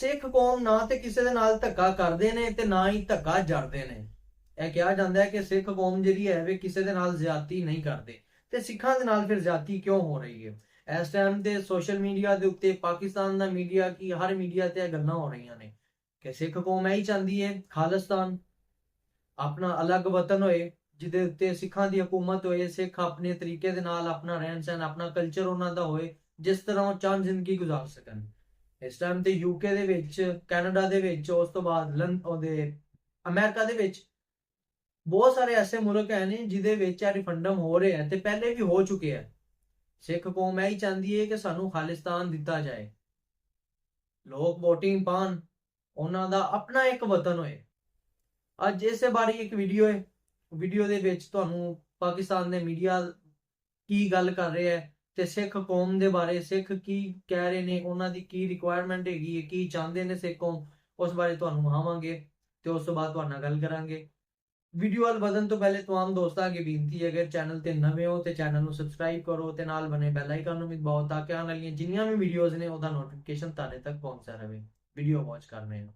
ਸਿੱਖ ਕੌਮ ਨਾ ਤੇ ਕਿਸੇ ਦੇ ਨਾਲ ਧੱਕਾ ਕਰਦੇ ਨੇ ਤੇ ਨਾ ਹੀ ਧੱਕਾ ਜਰਦੇ ਨੇ। ਇਹ ਕਿਹਾ ਜਾਂਦਾ ਹੈ ਕਿ ਸਿੱਖ ਕੌਮ ਜਿਹੜੀ ਹੈ ਵੇ ਕਿਸੇ ਦੇ ਨਾਲ ਜ਼ਿਆਦਤੀ ਨਹੀਂ ਕਰਦੇ ਤੇ ਸਿੱਖਾਂ ਦੇ ਨਾਲ ਫਿਰ ਜ਼ਿਆਦਤੀ ਕਿਉਂ ਹੋ ਰਹੀ ਹੈ? ਇਸ ਟਾਈਮ ਤੇ ਸੋਸ਼ਲ ਮੀਡੀਆ ਦੇ ਉੱਤੇ, ਪਾਕਿਸਤਾਨ ਦਾ ਮੀਡੀਆ ਕੀ, ਹਰ ਮੀਡੀਆ ਤੇ ਇਹ ਗੱਲਾਂ ਹੋ ਰਹੀਆਂ ਨੇ ਕਿ ਸਿੱਖ ਕੌਮ ਇਹ ਹੀ ਚਾਹੁੰਦੀ ਹੈ, ਖਾਲਿਸਤਾਨ ਆਪਣਾ ਅਲੱਗ ਵਤਨ ਹੋਏ, ਜਿਹਦੇ ਉੱਤੇ ਸਿੱਖਾਂ ਦੀ ਹਕੂਮਤ ਹੋਏ, ਸਿੱਖ ਆਪਣੇ ਤਰੀਕੇ ਦੇ ਨਾਲ ਆਪਣਾ ਰਹਿਣ ਸਹਿਣ ਆਪਣਾ ਕਲਚਰ ਉਹਨਾਂ ਦਾ ਹੋਏ, ਜਿਸ ਤਰ੍ਹਾਂ ਉਹ ਚਾਹ ਜ਼ਿੰਦਗੀ ਗੁਜ਼ਾਰ ਸਕਣ। ਇਸ ਟਾਈਮ ਤੇ ਯੂਕੇ ਦੇ ਵਿੱਚ ਕੈਨੇਡਾ ਦੇ ਵਿੱਚ, ਉਸ ਤੋਂ ਬਾਅਦ ਲੰ ਉਹਦੇ ਅਮਰੀਕਾ ਦੇ ਵਿੱਚ ਬਹੁਤ ਸਾਰੇ ਐਸੇ ਮੁਲਕ ਹੈ ਨੇ ਜਿਹਦੇ ਵਿੱਚ ਇਹ ਰਿਫੰਡਮ ਹੋ ਰਿਹਾ ਹੈ ਤੇ ਪਹਿਲੇ ਵੀ ਹੋ ਚੁੱਕੇ ਹੈ। ਸਿੱਖ ਕੌਮ ਇਹ ਹੀ ਚਾਹੁੰਦੀ ਹੈ ਕਿ ਸਾਨੂੰ ਖਾਲਿਸਤਾਨ ਦਿੱਤਾ ਜਾਏ। ਲੋਕ VOTING ਪਾਣ ਉਹਨਾਂ ਦਾ ਆਪਣਾ ਇੱਕ ਵਤਨ ਹੋਏ। ਅੱਜ ਇਸੇ ਬਾਰੇ ਇੱਕ ਵੀਡੀਓ ਹੈ। ਵੀਡੀਓ ਦੇ ਵਿੱਚ ਤੁਹਾਨੂੰ ਪਾਕਿਸਤਾਨ ਦੇ ਮੀਡੀਆ ਕੀ ਗੱਲ ਕਰ ਰਿਹਾ ਹੈ। ਤੇ ਸਿੱਖ ਕੌਮ ਦੇ ਬਾਰੇ, ਸਿੱਖ ਕੀ ਕਹਿ ਰਹੇ ਨੇ, ਉਹਨਾਂ ਦੀ ਕੀ ਰਿਕੁਆਇਰਮੈਂਟ ਹੈਗੀ ਹੈ, ਕੀ ਚਾਹੁੰਦੇ ਨੇ ਸਿੱਖ ਕੌਮ, ਉਸ ਬਾਰੇ ਤੁਹਾਨੂੰ ਆਵਾਂਗੇ ਤੇ ਉਸ ਤੋਂ ਬਾਅਦ ਤੁਹਾਡੇ ਨਾਲ ਗੱਲ ਕਰਾਂਗੇ। ਵੀਡੀਓ ਵੱਲ ਵਧਣ ਤੋਂ ਪਹਿਲੇ ਤਮਾਮ ਦੋਸਤਾਂ ਅੱਗੇ ਬੇਨਤੀ ਹੈ, ਅਗਰ ਚੈਨਲ ਤੇ ਨਵੇਂ ਹੋ ਤੇ ਚੈਨਲ ਨੂੰ ਸਬਸਕ੍ਰਾਈਬ ਕਰੋ ਤੇ ਨਾਲ ਬਣੇ ਬੈਲ ਆਈਕਨ ਨੂੰ ਵੀ ਦਬਾਓ ਤਾਂ ਕਿ ਆਉਣ ਵਾਲੀਆਂ ਜਿੰਨੀਆਂ ਵੀ ਵੀਡੀਓਜ਼ ਨੇ, ਉਹਦਾ ਨੋਟੀਫਿਕੇਸ਼ਨ ਤੁਹਾਡੇ ਤੱਕ ਪਹੁੰਚਦਾ ਰਹੇ। ਵੀਡੀਓ ਵਾਚ ਕਰਨੇ ਨੂੰ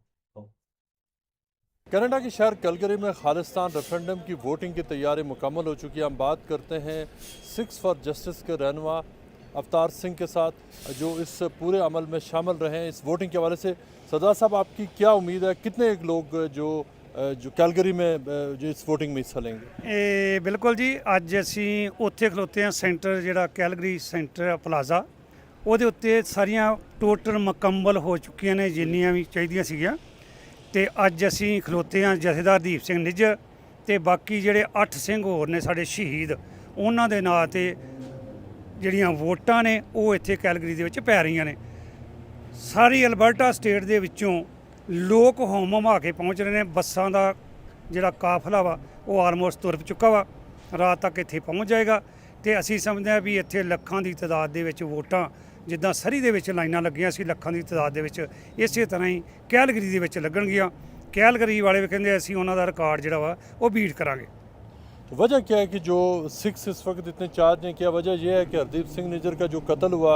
कनाडा के शहर कलगरी में खालिस्तान रेफरेंडम की वोटिंग की तैयारी मुकम्मल हो चुकी है हम बात करते हैं सिक्स फॉर जस्टिस के रहनुमा अवतार सिंह के साथ जो इस पूरे अमल में शामिल रहे हैं इस वोटिंग के हवाले से सरदार साहब आपकी क्या उम्मीद है कितने लोग जो जो कैलगरी में जो इस वोटिंग में हिस्सा लेंगे ਇਹ ਬਿਲਕੁਲ ਜੀ ਅੱਜ ਅਸੀਂ ਉੱਥੇ ਖਲੋਤੇ ਹਾਂ ਸੈਂਟਰ ਜਿਹੜਾ ਕੈਲਗਰੀ ਸੈਂਟਰ ਪਲਾਜ਼ਾ ਉਹਦੇ ਉੱਤੇ ਸਾਰੀਆਂ ਟੋਟਲ ਮੁਕੰਮਲ ਹੋ ਚੁੱਕੀਆਂ ਨੇ ਜਿੰਨੀਆਂ ਵੀ ਚਾਹੀਦੀਆਂ ਸੀਗੀਆਂ ਤੇ ਅੱਜ ਅਸੀਂ ਖਲੋਤੇ ਹਾਂ ਜਥੇਦਾਰ ਦੀਪ ਸਿੰਘ ਨਿੱਜਰ ਤੇ ਬਾਕੀ ਜਿਹੜੇ 8 ਸਿੰਘ ਹੋਰ ਨੇ ਸਾਡੇ ਸ਼ਹੀਦ, ਉਹਨਾਂ ਦੇ ਨਾਂ ਤੇ ਜਿਹੜੀਆਂ ਵੋਟਾਂ ਨੇ, ਉਹ ਇੱਥੇ ਕੈਲਗਰੀ ਦੇ ਵਿੱਚ ਪੈ ਰਹੀਆਂ ਨੇ। ਸਾਰੀ ਅਲਬਰਟਾ ਸਟੇਟ ਦੇ ਵਿੱਚੋਂ ਲੋਕ ਹੋਮ ਹਮਾ ਕੇ ਪਹੁੰਚ ਰਹੇ ਨੇ, ਬੱਸਾਂ ਦਾ ਜਿਹੜਾ ਕਾਫਲਾ ਵਾ, ਉਹ ਆਲਮੋਸਟ ਤੁਰ ਚੁੱਕਾ ਵਾ। ਰਾਤ ਤੱਕ ਇੱਥੇ ਪਹੁੰਚ ਜਾਏਗਾ ਤੇ ਅਸੀਂ ਸਮਝਦੇ ਹਾਂ ਵੀ ਇੱਥੇ ਲੱਖਾਂ ਦੀ ਤਾਦਾਦ ਦੇ ਵਿੱਚ ਵੋਟਾਂ ਜਿੱਦਾਂ ਸਰੀ ਦੇ ਵਿੱਚ ਲਾਈਨਾਂ ਲੱਗੀਆਂ ਸੀ ਲੱਖਾਂ ਦੀ ਤਾਦਾਦ ਦੇ ਵਿੱਚ ਇਸੇ ਤਰ੍ਹਾਂ ਹੀ ਕੈਲਗਰੀ ਦੇ ਵਿੱਚ ਲੱਗਣਗੀਆਂ ਕੈਲਗਰੀ ਵਾਲੇ ਵੀ ਕਹਿੰਦੇ ਅਸੀਂ ਉਹਨਾਂ ਦਾ ਰਿਕਾਰਡ ਜਿਹੜਾ ਵਾ ਉਹ ਬੀਟ ਕਰਾਂਗੇ तो वजह क्या है कि जो सिक्स इस वक्त इतने चार्ज हैं क्या वजह यह है कि हरदीप सिंह निजर का जो कत्ल हुआ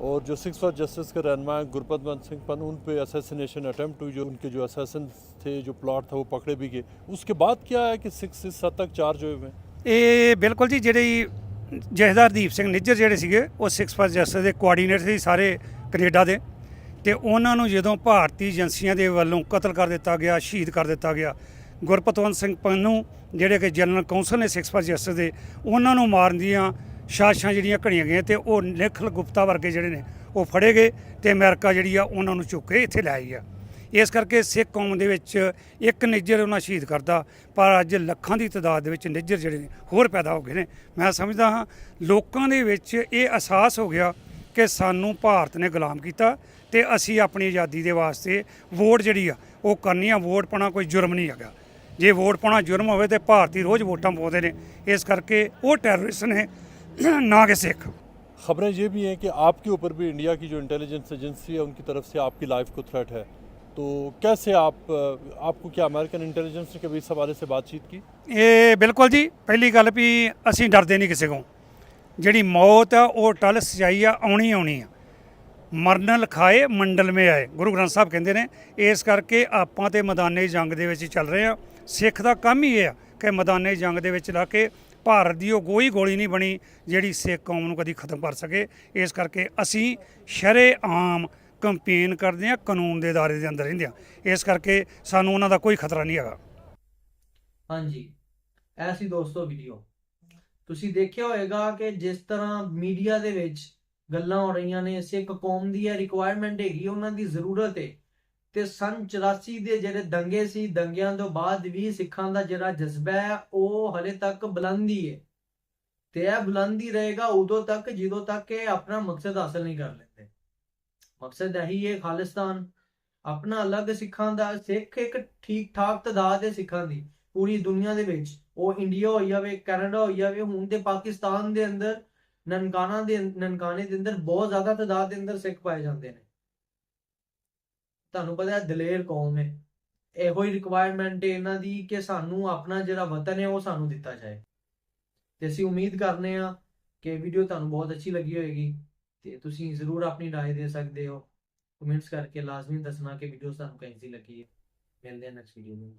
और जो सिक्स फॉर जस्टिस के रहनमा गुरपत सिंह पन उन पे असैसिनेशन अटैम्प्ट हुई जो उनके जो असैसन थे जो प्लॉट था वो पकड़े भी गए उसके बाद क्या है कि सिक्स इस हद तक चार्ज हुए हुए हैं ਇਹ ਬਿਲਕੁਲ ਜੀ ਜਿਹੜੀ ਜਥੇਦਾਰ ਦੀਪ ਸਿੰਘ ਨਿੱਜਰ ਜਿਹੜੇ ਸੀਗੇ, ਉਹ 6 ਫਾਰ ਜਸਟਿਸ ਦੇ ਕੋਆਰਡੀਨੇਟਰ ਸੀ ਸਾਰੇ ਕੈਨੇਡਾ ਦੇ। ਤੇ ਉਹਨਾਂ ਨੂੰ ਜਦੋਂ ਭਾਰਤੀ ਏਜੰਸੀਆਂ ਦੇ ਵੱਲੋਂ ਕਤਲ ਕਰ ਦਿੱਤਾ ਗਿਆ, ਸ਼ਹੀਦ ਕਰ ਦਿੱਤਾ ਗਿਆ, ਗੁਰਪਤਵੰਤ ਸਿੰਘ ਪੰਨੂ ਜਿਹੜੇ ਕਿ ਜਨਰਲ ਕੌਂਸਲ ਨੇ 6 ਫਾਰ ਜਸਟਿਸ ਦੇ, ਉਹਨਾਂ ਨੂੰ ਮਾਰਨ ਦੀਆਂ ਸਾਜ਼ਿਸ਼ਾਂ ਜਿਹੜੀਆਂ ਘੜੀਆਂ ਗਈਆਂ ਤੇ ਉਹ ਨਿਖਲ ਗੁਪਤਾ ਵਰਗੇ ਜਿਹੜੇ ਨੇ, ਉਹ ਫੜੇ ਗਏ ਤੇ ਅਮਰੀਕਾ ਜਿਹੜੀ ਆ ਉਹਨਾਂ ਨੂੰ ਚੁੱਕ ਕੇ ਇੱਥੇ ਲੈ ਆਈ ਆ। ਇਸ ਕਰਕੇ ਸਿੱਖ ਕੌਮ ਦੇ ਵਿੱਚ ਇੱਕ ਨਿੱਜਰ ਉਹਨਾਂ ਸ਼ਹੀਦ ਕਰਦਾ ਪਰ ਅੱਜ ਲੱਖਾਂ ਦੀ ਤਾਦਾਦ ਦੇ ਵਿੱਚ ਨਿੱਜਰ ਜਿਹੜੇ ਨੇ ਹੋਰ ਪੈਦਾ ਹੋ ਗਏ ਨੇ ਮੈਂ ਸਮਝਦਾ ਹਾਂ ਲੋਕਾਂ ਦੇ ਵਿੱਚ ਇਹ ਅਹਿਸਾਸ ਹੋ ਗਿਆ ਕਿ ਸਾਨੂੰ ਭਾਰਤ ਨੇ ਗੁਲਾਮ ਕੀਤਾ ਤੇ ਅਸੀਂ ਆਪਣੀ ਆਜ਼ਾਦੀ ਦੇ ਵਾਸਤੇ ਵੋਟ ਜਿਹੜੀ ਆ ਉਹ ਕਰਨੀ ਆ ਵੋਟ ਪਾਉਣਾ ਕੋਈ ਜੁਰਮ ਨਹੀਂ ਹੈਗਾ ਜੇ ਵੋਟ ਪਾਉਣਾ ਜੁਰਮ ਹੋਵੇ ਤੇ ਭਾਰਤੀ ਰੋਜ਼ ਵੋਟਾਂ ਪਾਉਂਦੇ ਨੇ ਇਸ ਕਰਕੇ ਉਹ ਟੈਰਰਿਸਟ ਨੇ ਨਾ ਕਿ ਸਿੱਖ खबरें ये भी हैं कि आपके ऊपर भी इंडिया की जो इंटेलिजेंस एजेंसी है उनकी तरफ से आपकी लाइफ को थ्रेट है तो कैसे आप आपको क्या अमेरिकन इंटेलिजेंस ने कभी इस हवाले से बातचीत की ਇਹ ਬਿਲਕੁਲ ਜੀ ਪਹਿਲੀ ਗੱਲ ਵੀ ਅਸੀਂ ਡਰਦੇ ਨਹੀਂ ਕਿਸੇ ਕੋਲੋਂ ਜਿਹੜੀ ਮੌਤ ਆ ਉਹ ਟਲ ਸਜਾਈ ਆ ਆਉਣੀ ਆਉਣੀ ਆ ਮਰਨ ਲਖਾਏ ਮੰਡਲ ਮੇ ਆਏ ਗੁਰੂ ਗ੍ਰੰਥ ਸਾਹਿਬ ਕਹਿੰਦੇ ਨੇ ਇਸ ਕਰਕੇ ਆਪਾਂ ਤੇ ਮੈਦਾਨੇ ਜੰਗ ਦੇ ਵਿੱਚ ਚੱਲ ਰਹੇ ਆ ਸਿੱਖ ਦਾ ਕੰਮ ਹੀ ਇਹ ਆ ਕਿ ਮੈਦਾਨੇ ਜੰਗ ਦੇ ਵਿੱਚ ਲਾ ਕੇ ਭਾਰਤ ਦੀ ਉਹ ਕੋਈ ਗੋਲੀ ਨਹੀਂ ਬਣੀ ਜਿਹੜੀ ਸਿੱਖ ਕੌਮ ਨੂੰ ਕਦੀ ਖਤਮ ਕਰ ਸਕੇ ਇਸ ਕਰਕੇ ਅਸੀਂ ਸ਼ਰੇ ਆਮ ਕੰਪੇਨ ਕਰਦੇ ਆ, ਕਾਨੂੰਨ ਦੇ ਦਾਇਰੇ ਦੇ ਅੰਦਰ ਰਹਿੰਦੇ ਆ। ਇਸ ਕਰਕੇ ਸਾਨੂੰ ਉਹਨਾਂ ਦਾ ਕੋਈ ਖਤਰਾ ਨਹੀਂ ਹੈਗਾ। ਹਾਂਜੀ। ਐਸੀ ਦੋਸਤੋ ਵੀਡੀਓ ਤੁਸੀਂ ਦੇਖਿਆ ਹੋਵੇਗਾ ਕਿ ਜਿਸ ਤਰ੍ਹਾਂ ਮੀਡੀਆ ਦੇ ਵਿੱਚ ਗੱਲਾਂ ਹੋ ਰਹੀਆਂ ਨੇ ਸਿੱਖ ਕੌਮ ਦੀ ਇਹ ਰਿਕੁਆਇਰਮੈਂਟ ਹੈਗੀ, ਉਹਨਾਂ ਦੀ ਜ਼ਰੂਰਤ ਹੈ। ਤੇ ਸਨ 84 ਦੇ ਜਿਹੜੇ ਦੰਗੇ ਸੀ, ਦੰਗਿਆਂ ਤੋਂ ਬਾਅਦ ਵੀ ਸਿੱਖਾਂ ਦਾ ਜਿਹੜਾ ਜਜ਼ਬਾ ਹੈ, ਉਹ ਹਲੇ ਤੱਕ ਬੁਲੰਦੀ ਹੈ। ਤੇ ਇਹ ਬੁਲੰਦੀ ਰਹੇਗਾ ਉਦੋਂ ਤੱਕ, ਜਦੋਂ ਤੱਕ ਇਹ ਆਪਣਾ ਮਕਸਦ ਹਾਸਲ ਨਹੀਂ ਕਰ ਲੈਂਦੇ। ਮਕਸਦ ਇਹੀ ਹੈ ਖਾਲਿਸਤਾਨ, ਆਪਣਾ ਅਲੱਗ ਸਿੱਖਾਂ ਦਾ ਸਿੱਖ ਇੱਕ ਠੀਕ ਠਾਕ ਤਦਾਦ ਹੈ ਸਿੱਖਾਂ ਦੀ, ਪੂਰੀ ਦੁਨੀਆ ਦੇ ਵਿੱਚ। ਉਹ ਇੰਡੀਆ ਹੋਈ ਜਾਵੇ, ਕੈਨੇਡਾ ਹੋਈ ਜਾਵੇ, ਹੁਣ ਤੇ ਪਾਕਿਸਤਾਨ ਦੇ ਅੰਦਰ, ਨਨਕਾਣਾ ਦੇ ਨਨਕਾਣੇ ਦੇ ਅੰਦਰ ਬਹੁਤ ਜ਼ਿਆਦਾ ਤਦਾਦ ਦੇ ਅੰਦਰ ਸਿੱਖ ਪਾਏ ਜਾਂਦੇ ਨੇ। ਤੁਹਾਨੂੰ ਪਤਾ ਹੈ ਦਲੇਰ ਕੌਮ ਹੈ। ਇਹੋ ਹੀ ਰਿਕੁਆਇਰਮੈਂਟ ਹੈ ਇਹਨਾਂ ਦੀ ਕਿ ਸਾਨੂੰ ਆਪਣਾ ਜਿਹੜਾ ਵਤਨ ਹੈ ਉਹ ਸਾਨੂੰ ਦਿੱਤਾ ਜਾਏ। ਤੇ ਅਸੀਂ ਉਮੀਦ ਕਰਨੇ ਆ ਕਿ ਵੀਡੀਓ ਤੁਹਾਨੂੰ ਬਹੁਤ ਅੱਛੀ ਲੱਗੀ ਹੋਏਗੀ। ਤੇ ਤੁਸੀਂ ਜ਼ਰੂਰ ਆਪਣੀ رائے ਦੇ ਸਕਦੇ ਹੋ ਕਮੈਂਟਸ ਕਰਕੇ ਲਾਜ਼ਮੀ ਦੱਸਣਾ ਕਿ ਵੀਡੀਓ ਤੁਹਾਨੂੰ ਕੈਸੀ ਲੱਗੀ ਹੈ ਮਿਲਦੇ ਹਾਂ ਨੈਕਸਟ ਵੀਡੀਓ में